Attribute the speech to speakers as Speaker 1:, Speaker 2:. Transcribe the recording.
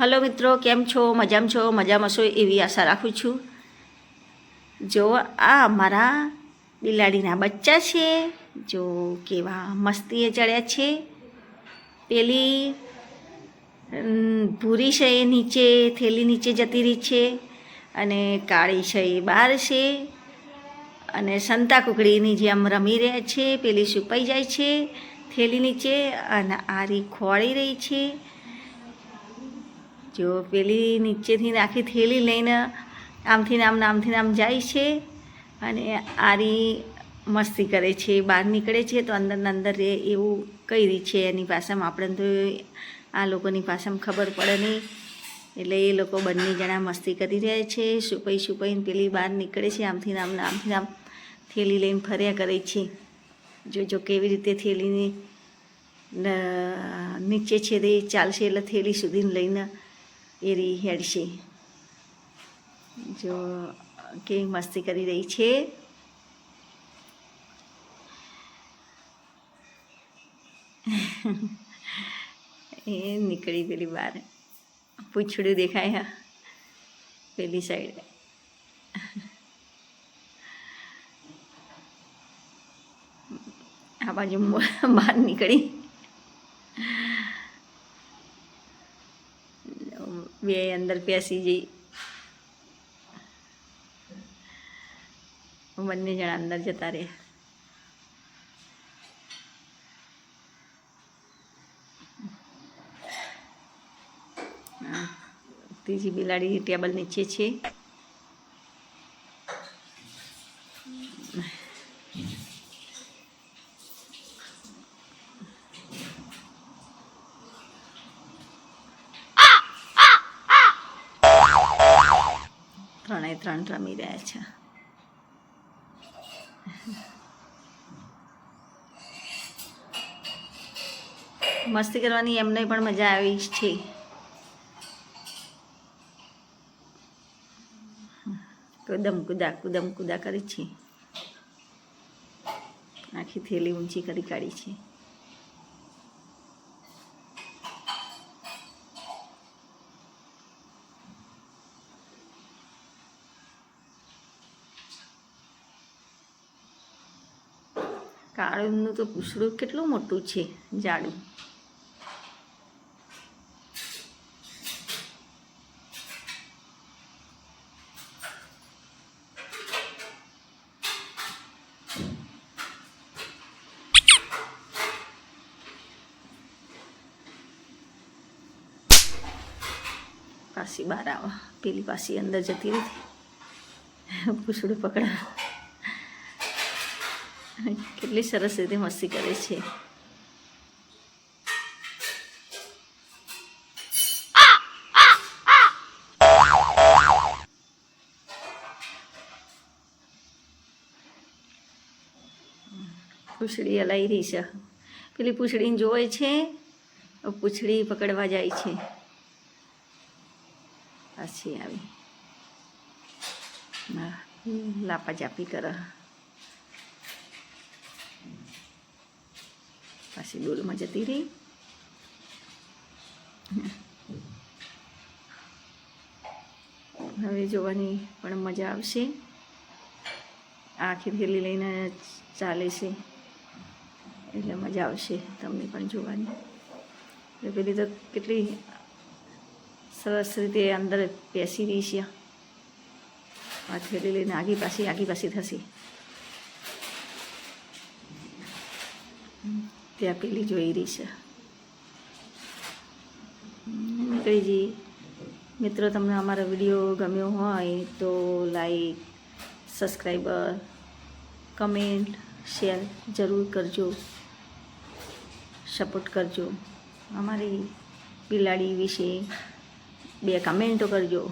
Speaker 1: Hello મિત્રો, કેમ છો? મજામાં છો? મજામાં છો? એવી આશા રાખું છું. જો આ અમારા બિલાડીના બચ્ચા છે. જો કેવા મસ્તીએ ચડ્યા છે. પેલી ભૂરી છે એ નીચે, થેલી નીચે જતી રહી છે અને કાળી છે એ બહાર છે અને સંતા કુકડીની જેમ રમી રહ્યા છે. પેલી સુપાઈ જાય છે થેલી નીચે અને આરી ખોળી રહી છે. જો પેલી નીચેથી આખી થેલી લઈને આમથી નામ આમ ને આમથી ને આમ જાય છે અને આરી મસ્તી કરે છે, બહાર નીકળે છે, તો અંદરના અંદર રહે એવું કઈ રીત છે એની ભાષામાં આપણને તો આ લોકોની ભાષામાં ખબર પડે નહીં. એટલે એ લોકો બંને જણા મસ્તી કરી રહ્યા છે, સુપાઈ સુપાઈને પેલી બહાર નીકળે છે, આમથી નામ નામથી ને આમથી ને આમ થેલી લઈને ફર્યા કરે છે. જો જો કેવી રીતે થેલીની નીચે છે તે ચાલશે એટલે થેલી સુધીને લઈને એ રહી હેડશે. જો કેવી મસ્તી કરી રહી છે. એ નીકળી પેલી બહાર. પૂછડું દેખાય પેલી સાઈડ આ બાજુ બહાર નીકળી. બે અંદર પેસી જઈ બંને જણા અંદર જતા રહે ત્રીજી બિલાડી ટેબલ નીચે છે ત્રણેય ત્રણ રમી રહ્યા છે. મસ્તી કરવાની એમને પણ મજા આવી જ છે. કુદમ કુદા કુદમ કુદા કરી છે. આખી થેલી ઊંચી કરી કાઢી છે. કાળુનું તો પૂછડું કેટલું મોટું છે, જાડું. પાસી બહાર આવા. પેલી પાસી અંદર જતી રહી. પૂછડું પકડા કેટલી સરસ રીતે મસ્તી કરે છે. પૂછડી અલાઈ રહી છે. પેલી પૂછડીને જોવે છે પૂછડી પકડવા જાય છે. પાછી આવી. લાપા ચાપી કરે. પાછી ડોલમાં જતી રહી હવે જોવાની પણ મજા આવશે આખી થેલી લઈને ચાલે છે એટલે મજા આવશે તમને પણ જોવાની પેલી તો કેટલી સરસ રીતે અંદર બેસી રહી છે આ થેલી લઈને આગી પાછી આગી પાછી થશે ત્યાં પેલી જોઈ રહી છે નીકળીજી મિત્રો, તમને અમારો વીડિયો ગમ્યો હોય તો લાઈક સબસ્ક્રાઈબર કમેન્ટ શેર જરૂર કરજો. સપોર્ટ કરજો. અમારી બિલાડી વિશે બે કમેન્ટો કરજો.